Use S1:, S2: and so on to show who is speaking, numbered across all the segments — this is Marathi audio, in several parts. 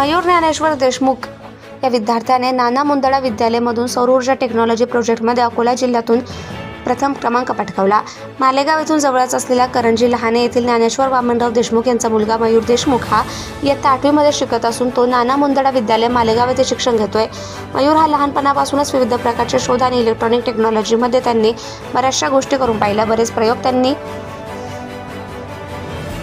S1: मयूर ज्ञानेश्वर देशमुख या विद्यार्थ्याने नाना मुंदडा विद्यालयमधून सौर ऊर्जा टेक्नॉलॉजी प्रोजेक्टमध्ये अकोला जिल्ह्यातून प्रथम क्रमांक पटकावला. मालेगाव येथून जवळच असलेल्या करंजी लहाने येथील ज्ञानेश्वर वामनराव देशमुख यांचा मुलगा मयूर देशमुख हा इयत्ता आठवीमध्ये शिकत असून तो नाना मुंदडा विद्यालय मालेगाव येथे शिक्षण घेतोय. मयूर हा लहानपणापासूनच विविध प्रकारचे शोध आणि इलेक्ट्रॉनिक टेक्नॉलॉजीमध्ये त्यांनी बऱ्याचशा गोष्टी करून पाहिल्या. बरेच प्रयोग त्यांनी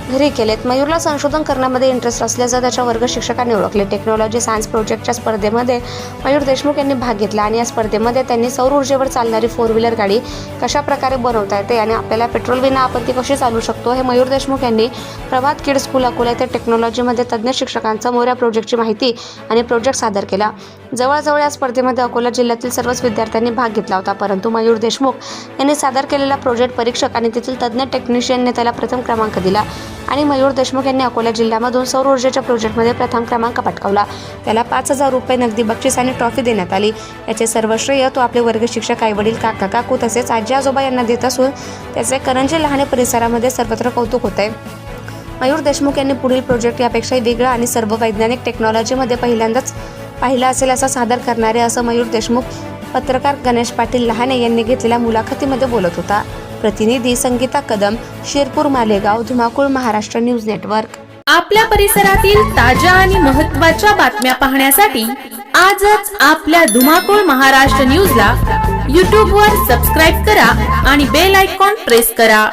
S1: घरी केलेत. मयूरला संशोधन करण्यामध्ये इंटरेस्ट असल्याचं त्याच्या वर्ग शिक्षकांनी ओळखले. टेक्नॉलॉजी सायन्स प्रोजेक्टच्या स्पर्धेमध्ये मयूर देशमुख यांनी भाग घेतला आणि या स्पर्धेमध्ये त्यांनी सौर ऊर्जेवर चालणारी फोर व्हीलर गाडी कशा प्रकारे बनवता येते आणि आपल्याला पेट्रोल विना आपण ती कशी चालू शकतो हे मयूर देशमुख यांनी प्रभात किड स्कूल अकोला येथे टेक्नॉलॉजीमध्ये तज्ज्ञ शिक्षकांसमोर या प्रोजेक्टची माहिती आणि प्रोजेक्ट सादर केला. जवळजवळ या स्पर्धेमध्ये अकोला जिल्ह्यातील सर्वच विद्यार्थ्यांनी भाग घेतला होता परंतु मयूर देशमुख यांनी सादर केलेला प्रोजेक्ट परीक्षक आणि तेथील तज्ज्ञ टेक्निशियनने त्याला प्रथम क्रमांक दिला. आणि मयूर देशमुख यांनी अकोला जिल्ह्यामधून सौर ऊर्जेच्या प्रोजेक्टमध्ये प्रथम क्रमांक पटकावला. त्याला पाच हजार रुपये नगदी बक्षीस आणि ट्रॉफी देण्यात आली. याचे सर्व श्रेय तो आपले वर्ग शिक्षक आईवडील काका काकू तसेच आजी आजोबा यांना देत असून त्याचे करंजी लहाने परिसरामध्ये सर्वत्र कौतुक होत आहे मयूर देशमुख यांनी पुढील प्रोजेक्ट यापेक्षाही वेगळा आणि सर्व वैज्ञानिक टेक्नॉलॉजीमध्ये पहिल्यांदाच पाहिला असेल असा सादर करणारे असं मयूर देशमुख पत्रकार गणेश पाटील लहाने यांनी घेतलेल्या मुलाखतीमध्ये बोलत होता. प्रतिनिधी संगीता कदम शिरपूर मालेगाव धुमाकूळ महाराष्ट्र न्यूज नेटवर्क.
S2: आपल्या परिसरातील ताज्या आणि महत्त्वाच्या बातम्या पाहण्यासाठी आजच आपल्या धुमाकूळ महाराष्ट्र न्यूजला यूट्यूबवर सबस्क्राईब करा आणि बेल आयकॉन प्रेस करा.